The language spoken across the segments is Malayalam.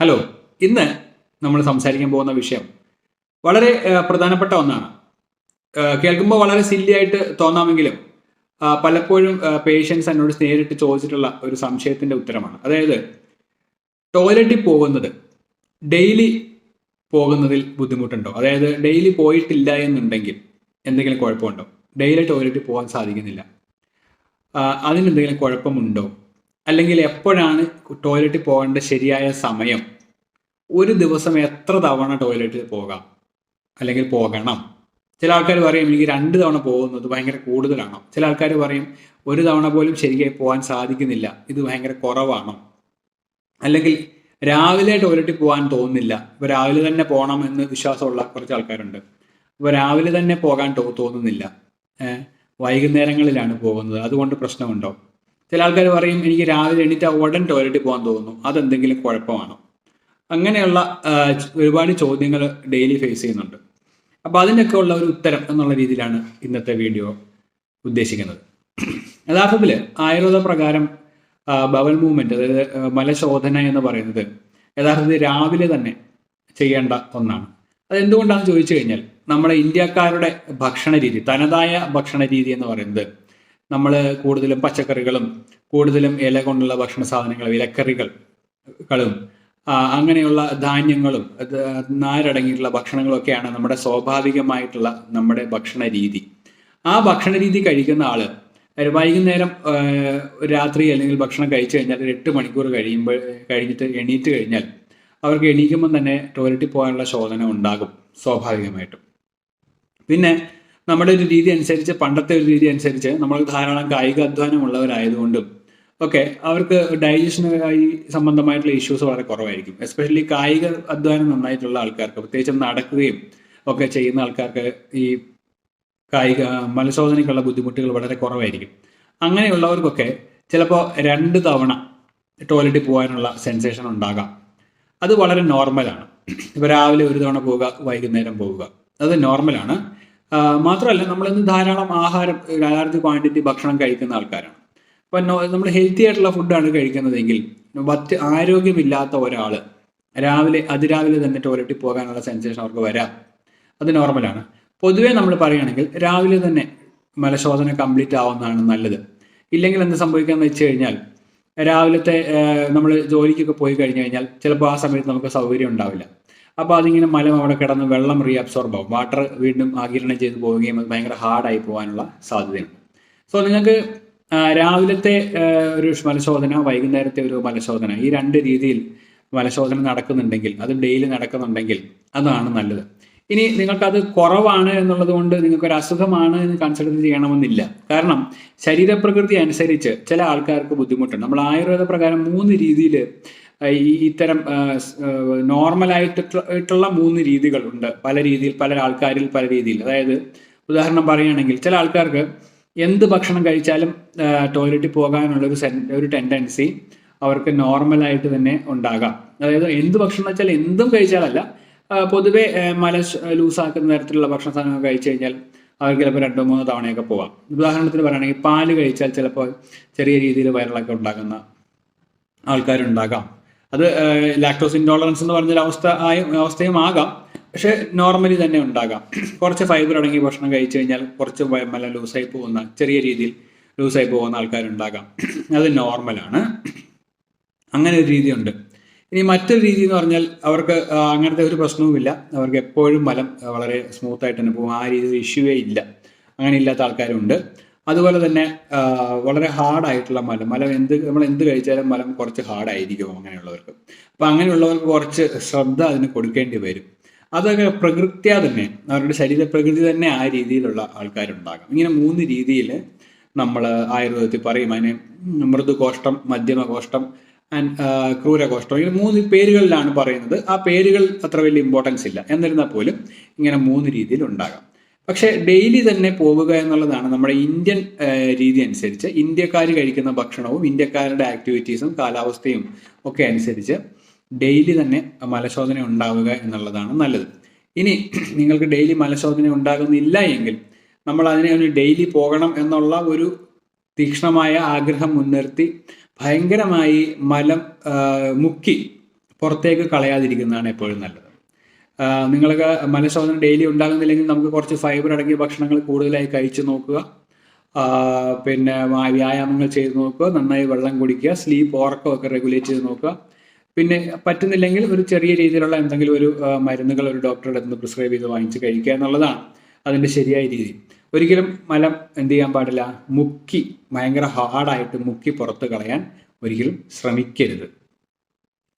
ഹലോ ഇന്ന് നമ്മൾ സംസാരിക്കാൻ പോകുന്ന വിഷയം വളരെ പ്രധാനപ്പെട്ട ഒന്നാണ്. കേൾക്കുമ്പോൾ വളരെ സില്ലിയായിട്ട് തോന്നാമെങ്കിലും പലപ്പോഴും പേഷ്യൻസ് എന്നോട് നേരിട്ട് ചോദിച്ചിട്ടുള്ള ഒരു സംശയത്തിന്റെ ഉത്തരമാണ്. അതായത് ടോയ്ലറ്റിൽ പോകുന്നത് ഡെയിലി പോകുന്നതിൽ ബുദ്ധിമുട്ടുണ്ടോ? അതായത് ഡെയിലി പോയിട്ടില്ല എന്നുണ്ടെങ്കിൽ എന്തെങ്കിലും കുഴപ്പമുണ്ടോ? ഡെയിലി ടോയ്ലറ്റിൽ പോകാൻ സാധിക്കുന്നില്ല. അതിനെന്തെങ്കിലും കുഴപ്പമുണ്ടോ? അല്ലെങ്കിൽ എപ്പോഴാണ് ടോയ്ലറ്റിൽ പോകേണ്ട ശരിയായ സമയം? ഒരു ദിവസം എത്ര തവണ ടോയ്ലറ്റിൽ പോകാം? അല്ലെങ്കിൽ പോകണം? ചില ആൾക്കാർ പറയും എനിക്ക് രണ്ട് തവണ പോകുന്നത് ഭയങ്കര കൂടുതലാണോ? ചില ആൾക്കാർ പറയും ഒരു തവണ പോലും ശരിയായി പോകാൻ സാധിക്കുന്നില്ല. ഇത് ഭയങ്കര കുറവാണോ? അല്ലെങ്കിൽ രാവിലെ ടോയ്ലറ്റിൽ പോകാൻ തോന്നുന്നില്ല. ഇപ്പൊ രാവിലെ തന്നെ പോകണം എന്ന് വിശ്വാസമുള്ള കുറച്ച് ആൾക്കാരുണ്ട്. ഇപ്പൊ രാവിലെ തന്നെ പോകാൻ തോന്നുന്നില്ല. വൈകുന്നേരങ്ങളിലാണ് പോകുന്നത്. അതുകൊണ്ട് പ്രശ്നമുണ്ടോ? ചില ആൾക്കാർ പറയും എനിക്ക് രാവിലെ എണീറ്റ് ഉടൻ ടോയ്ലറ്റിൽ പോകാൻ തോന്നുന്നു. അതെന്തെങ്കിലും കുഴപ്പമാണോ? അങ്ങനെയുള്ള ഒരുപാട് ചോദ്യങ്ങൾ ഡെയിലി ഫേസ് ചെയ്യുന്നുണ്ട്. അപ്പോൾ അതിനൊക്കെ ഉള്ള ഒരു ഉത്തരം എന്നുള്ള രീതിയിലാണ് ഇന്നത്തെ വീഡിയോ ഉദ്ദേശിക്കുന്നത്. യഥാർത്ഥത്തിൽ ആയുർവേദ പ്രകാരം ബവൽ മൂവ്മെന്റ് അതായത് മലശോധന എന്ന് പറയുന്നത് യഥാർത്ഥത്തിൽ രാവിലെ തന്നെ ചെയ്യേണ്ട ഒന്നാണ്. അതെന്തുകൊണ്ടാണെന്ന് ചോദിച്ചു കഴിഞ്ഞാൽ നമ്മുടെ ഇന്ത്യക്കാരുടെ ഭക്ഷണ രീതി തനതായ ഭക്ഷണ രീതി എന്ന് പറയുന്നത് നമ്മൾ കൂടുതലും പച്ചക്കറികളും കൂടുതലും ഇല കൊണ്ടുള്ള ഭക്ഷണ സാധനങ്ങളും ഇലക്കറികളും അങ്ങനെയുള്ള ധാന്യങ്ങളും നാരടങ്ങിയിട്ടുള്ള ഭക്ഷണങ്ങളൊക്കെയാണ് നമ്മുടെ സ്വാഭാവികമായിട്ടുള്ള നമ്മുടെ ഭക്ഷണ രീതി. ആ ഭക്ഷണ രീതി കഴിക്കുന്ന ആൾ വൈകുന്നേരം രാത്രി അല്ലെങ്കിൽ ഭക്ഷണം കഴിച്ചു കഴിഞ്ഞാൽ ഒരു എട്ട് മണിക്കൂർ കഴിയുമ്പോൾ കഴിഞ്ഞിട്ട് എണീറ്റ് കഴിഞ്ഞാൽ അവർക്ക് എണീക്കുമ്പോൾ തന്നെ ടോയ്ലറ്റിൽ പോകാനുള്ള ശോധന ഉണ്ടാകും സ്വാഭാവികമായിട്ടും. പിന്നെ നമ്മുടെ ഒരു രീതി അനുസരിച്ച് പണ്ടത്തെ ഒരു രീതി അനുസരിച്ച് നമ്മൾ ധാരാളം കായിക അധ്വാനമുള്ളവരായതുകൊണ്ടും ഒക്കെ അവർക്ക് ഡൈജഷനായി സംബന്ധമായിട്ടുള്ള ഇഷ്യൂസ് വളരെ കുറവായിരിക്കും. എസ്പെഷ്യലി കായിക അധ്വാനം നന്നായിട്ടുള്ള ആൾക്കാർക്ക് പ്രത്യേകിച്ചും നടക്കുകയും ഒക്കെ ചെയ്യുന്ന ആൾക്കാർക്ക് ഈ കായിക മലശോധനയ്ക്കുള്ള ബുദ്ധിമുട്ടുകൾ വളരെ കുറവായിരിക്കും. അങ്ങനെയുള്ളവർക്കൊക്കെ ചിലപ്പോൾ രണ്ട് തവണ ടോയ്ലറ്റിൽ പോകാനുള്ള സെൻസേഷൻ ഉണ്ടാകാം. അത് വളരെ നോർമലാണ് ഇപ്പോൾ രാവിലെ ഒരു തവണ പോവുക വൈകുന്നേരം പോവുക. അത് നോർമലാണ് മാത്രമല്ല നമ്മളിന്ന് ധാരാളം ആഹാരം ലാർജ് ക്വാണ്ടിറ്റി ഭക്ഷണം കഴിക്കുന്ന ആൾക്കാരാണ്. അപ്പം നമ്മൾ ഹെൽത്തി ആയിട്ടുള്ള ഫുഡാണ് കഴിക്കുന്നതെങ്കിൽ മറ്റ് ആരോഗ്യമില്ലാത്ത ഒരാൾ രാവിലെ അതിരാവിലെ തന്നെ ടോയ്ലറ്റിൽ പോകാനുള്ള സെൻസേഷൻ അവർക്ക് വരാം. അത് നോർമലാണ് പൊതുവേ നമ്മൾ പറയുകയാണെങ്കിൽ രാവിലെ തന്നെ മലശോധന കംപ്ലീറ്റ് ആവുന്നതാണ് നല്ലത്. ഇല്ലെങ്കിൽ എന്ത് സംഭവിക്കാന്ന് വെച്ച് കഴിഞ്ഞാൽ രാവിലത്തെ നമ്മൾ ജോലിക്കൊക്കെ പോയി കഴിഞ്ഞു കഴിഞ്ഞാൽ ചിലപ്പോൾ ആ സമയത്ത് നമുക്ക് സൗകര്യം ഉണ്ടാവില്ല. അപ്പോൾ അതിങ്ങനെ മലം അവിടെ കിടന്ന് വെള്ളം റീഅബ്സോർബ് ആവും. വാട്ടർ വീണ്ടും ആകിരണം ചെയ്ത് പോവുകയും അത് ഭയങ്കര ഹാർഡായി പോകാനുള്ള സാധ്യതയുണ്ട്. സോ നിങ്ങൾക്ക് രാവിലത്തെ ഒരു മലശോധന വൈകുന്നേരത്തെ ഒരു മലശോധന ഈ രണ്ട് രീതിയിൽ മലശോധന നടക്കുന്നുണ്ടെങ്കിൽ അത് ഡെയിലി നടക്കുന്നുണ്ടെങ്കിൽ അതാണ് നല്ലത്. ഇനി നിങ്ങൾക്കത് കുറവാണ് എന്നുള്ളത് കൊണ്ട് നിങ്ങൾക്കൊരു അസുഖമാണ് എന്ന് കൺസിഡർ ചെയ്യണമെന്നില്ല. കാരണം ശരീരപ്രകൃതി അനുസരിച്ച് ചില ആൾക്കാർക്ക് ബുദ്ധിമുട്ടുണ്ട്. നമ്മൾ ആയുർവേദ പ്രകാരം മൂന്ന് രീതിയിൽ ഇത്തരം നോർമലായിട്ടുള്ള മൂന്ന് രീതികളുണ്ട്. പല രീതിയിൽ പല ആൾക്കാരിൽ പല രീതിയിൽ. അതായത് ഉദാഹരണം പറയുകയാണെങ്കിൽ ചില ആൾക്കാർക്ക് എന്ത് ഭക്ഷണം കഴിച്ചാലും ടോയ്ലറ്റിൽ പോകാനുള്ള ഒരു സെൻ ഒരു ടെൻഡൻസി അവർക്ക് നോർമലായിട്ട് തന്നെ ഉണ്ടാകാം. അതായത് എന്ത് ഭക്ഷണം വെച്ചാൽ എന്തും കഴിച്ചാലല്ല പൊതുവെ മല ലൂസാക്കുന്ന തരത്തിലുള്ള ഭക്ഷണ സാധനങ്ങൾ കഴിച്ചു കഴിഞ്ഞാൽ അവർക്ക് ചിലപ്പോൾ രണ്ടോ മൂന്നോ തവണയൊക്കെ പോവാം ഉദാഹരണത്തിന് പറയുകയാണെങ്കിൽ പാൽ കഴിച്ചാൽ ചിലപ്പോൾ ചെറിയ രീതിയിൽ വയറിളക്കം ഉണ്ടാകുന്ന ആൾക്കാരുണ്ടാകാം. അത് ലാക്ടോസ് ഇൻടോളറൻസ് എന്ന് പറഞ്ഞൊരു അവസ്ഥ ആയ അവസ്ഥയും ആകാം. പക്ഷെ നോർമലി തന്നെ ഉണ്ടാകാം. കുറച്ച് ഫൈബർ അടങ്ങിയ ഭക്ഷണം കഴിച്ചു കഴിഞ്ഞാൽ കുറച്ച് മല ലൂസായി പോകുന്ന ചെറിയ രീതിയിൽ ലൂസായി പോകുന്ന ആൾക്കാരുണ്ടാകാം. അത് നോർമലാണ് അങ്ങനെ ഒരു രീതിയുണ്ട്. ഇനി മറ്റൊരു രീതി എന്ന് പറഞ്ഞാൽ അവർക്ക് അങ്ങനത്തെ ഒരു പ്രശ്നവുമില്ല. അവർക്ക് എപ്പോഴും മലം വളരെ സ്മൂത്ത് ആയിട്ട് തന്നെ പോകും. ആ രീതിയിൽ ഇഷ്യൂവേ ഇല്ല. അങ്ങനെ ഇല്ലാത്ത ആൾക്കാരുണ്ട്. അതുപോലെ തന്നെ വളരെ ഹാർഡായിട്ടുള്ള മലം. മലം എന്ത് നമ്മൾ എന്ത് കഴിച്ചാലും മലം കുറച്ച് ഹാർഡായിരിക്കും അങ്ങനെയുള്ളവർക്ക്. അപ്പം അങ്ങനെയുള്ളവർക്ക് കുറച്ച് ശ്രദ്ധ അതിന് കൊടുക്കേണ്ടി വരും. അതൊക്കെ പ്രകൃത്യാ തന്നെ അവരുടെ ശരീര പ്രകൃതി തന്നെ ആ രീതിയിലുള്ള ആൾക്കാരുണ്ടാകാം. ഇങ്ങനെ മൂന്ന് രീതിയിൽ നമ്മൾ ആയുർവേദത്തിൽ പറയും. അതിന് മൃദുകോഷ്ടം മധ്യമകോഷ്ടം ആൻഡ് ക്രൂരകോഷ്ടം ഇങ്ങനെ മൂന്ന് പേരുകളിലാണ് പറയുന്നത്. ആ പേരുകൾ അത്ര വലിയ ഇമ്പോർട്ടൻസ് ഇല്ല. എന്നിരുന്നാൽ പോലും ഇങ്ങനെ മൂന്ന് രീതിയിൽ ഉണ്ടാകാം. പക്ഷേ ഡെയിലി തന്നെ പോവുക എന്നുള്ളതാണ് നമ്മുടെ ഇന്ത്യൻ രീതി അനുസരിച്ച്. ഇന്ത്യക്കാർ കഴിക്കുന്ന ഭക്ഷണവും ഇന്ത്യക്കാരുടെ ആക്ടിവിറ്റീസും കാലാവസ്ഥയും ഒക്കെ അനുസരിച്ച് ഡെയിലി തന്നെ മലശോധന ഉണ്ടാവുക എന്നുള്ളതാണ് നല്ലത്. ഇനി നിങ്ങൾക്ക് ഡെയിലി മലശോധന ഉണ്ടാകുന്നില്ല എങ്കിൽ നമ്മൾ അതിനെ ഒരു ഡെയിലി പോകണം എന്നുള്ള ഒരു തീക്ഷ്ണമായ ആഗ്രഹം മുൻനിർത്തി ഭയങ്കരമായി മലം മുക്കി പുറത്തേക്ക് കളയാതിരിക്കുന്നതാണ് എപ്പോഴും നല്ലത്. നിങ്ങൾക്ക് മലശോധന ഡെയിലി ഉണ്ടാകുന്നില്ലെങ്കിൽ നമുക്ക് കുറച്ച് ഫൈബർ അടങ്ങിയ ഭക്ഷണങ്ങൾ കൂടുതലായി കഴിച്ചു നോക്കുക. പിന്നെ വ്യായാമങ്ങൾ ചെയ്ത് നോക്കുക. നന്നായി വെള്ളം കുടിക്കുക. സ്ലീപ്പ് ഉറക്കമൊക്കെ റെഗുലേറ്റ് ചെയ്ത് നോക്കുക. പിന്നെ പറ്റുന്നില്ലെങ്കിൽ ഒരു ചെറിയ രീതിയിലുള്ള എന്തെങ്കിലും ഒരു മരുന്നുകൾ ഒരു ഡോക്ടറുടെ അടുത്ത് പ്രിസ്ക്രൈബ് ചെയ്ത് വാങ്ങിച്ച് കഴിക്കുക എന്നുള്ളതാണ് അതിന്റെ ശരിയായ രീതി. ഒരിക്കലും മലം എന്ത് ചെയ്യാൻ പാടില്ല? മുക്കി ഭയങ്കര ഹാർഡായിട്ട് മുക്കി പുറത്ത് കളയാൻ ഒരിക്കലും ശ്രമിക്കരുത്.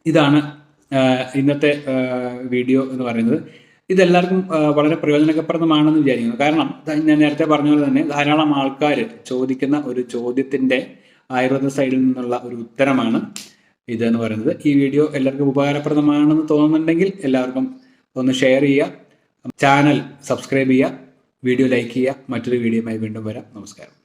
ഇതാണ് ഇന്നത്തെ വീഡിയോ എന്ന് പറയുന്നത് ഇതെല്ലാവർക്കും വളരെ പ്രയോജനപ്രദമാണെന്ന് വിചാരിക്കുന്നു. കാരണം ഞാൻ നേരത്തെ പറഞ്ഞ പോലെ തന്നെ ധാരാളം ആൾക്കാർ ചോദിക്കുന്ന ഒരു ചോദ്യത്തിന്റെ ആയുർവേദ സൈഡിൽ നിന്നുള്ള ഒരു ഉത്തരമാണ് ഇത് എന്ന് പറയുന്നത്. ഈ വീഡിയോ എല്ലാവർക്കും ഉപകാരപ്രദമാണെന്ന് തോന്നുന്നുണ്ടെങ്കിൽ എല്ലാവർക്കും ഒന്ന് ഷെയർ ചെയ്യുക ചാനൽ സബ്സ്ക്രൈബ് ചെയ്യുക വീഡിയോ ലൈക്ക് ചെയ്യുക. മറ്റൊരു വീഡിയോയുമായി വീണ്ടും വരാം. നമസ്കാരം.